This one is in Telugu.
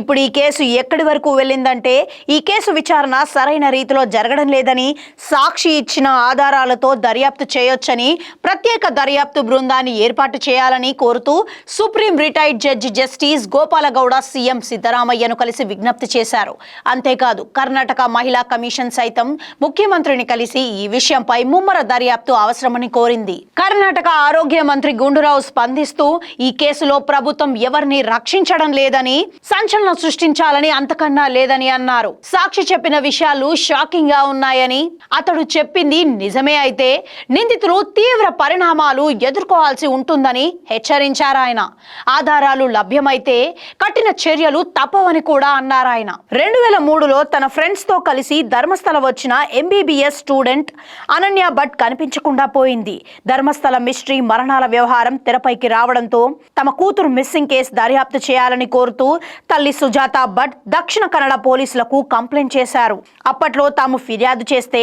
ఇప్పుడు ఈ కేసు ఎక్కడి వరకు వెళ్ళిందంటే ఈ కేసు విచారణ సరైన రీతిలో జరగడం లేదని సాక్షి ఇచ్చిన ఆధారాలతో దర్యాప్తు చేయొచ్చని ప్రత్యేక దర్యాప్తు బృందాన్ని ఏర్పాటు చేయాలని కోరుతూ supreme retired judge justice Gopala Gowda CM సిద్ధరామయ్యను కలిసి విజ్ఞప్తి చేశారు. అంతేకాదు కర్ణాటక మహిళా కమిషన్ సైతం ముఖ్యమంత్రిని కలిసి ఈ విషయంపై ముమ్మర దర్యాప్తు అవసరమని కోరింది. కర్ణాటక ఆరోగ్య మంత్రి గుండూరావు స్పందిస్తూ ఈ కేసులో ప్రభుత్వం ఎవరిని రక్షించడం లేదని సంచలన సృష్టించాలని అంతకన్నా లేదని అన్నారు. సాక్షి చెప్పిన విషయాలు షాకింగ్గా ఉన్నాయని అతడు చెప్పింది నిజమే అయితే నిందితులు తీవ్ర పరిణామాలు ఎదుర్కోవాల్సి ఉంటుందని హెచ్చరించారాయన ఆధారాలు లభ్యమైతే కఠిన చర్యలు తప్పవని కూడా అన్నారాయన రెండు వేల మూడులో తన ఫ్రెండ్స్తో కలిసి ధర్మస్థల వచ్చిన ఎంబీబీఎస్ స్టూడెంట్ అనన్య భట్ కనిపించకుండా పోయింది. ధర్మస్థల మిస్టరీ మరణాల వ్యవహారం తెరపైకి రావడంతో తమ కూతురు మిస్సింగ్ కేసు దర్యాప్తు చేయాలని కోరుతూ తల్లి సుజాత భట్ దక్షిణ కన్నడ పోలీసులకు కంప్లైంట్ చేశారు. అప్పట్లో తాము ఫిర్యాదు చేస్తే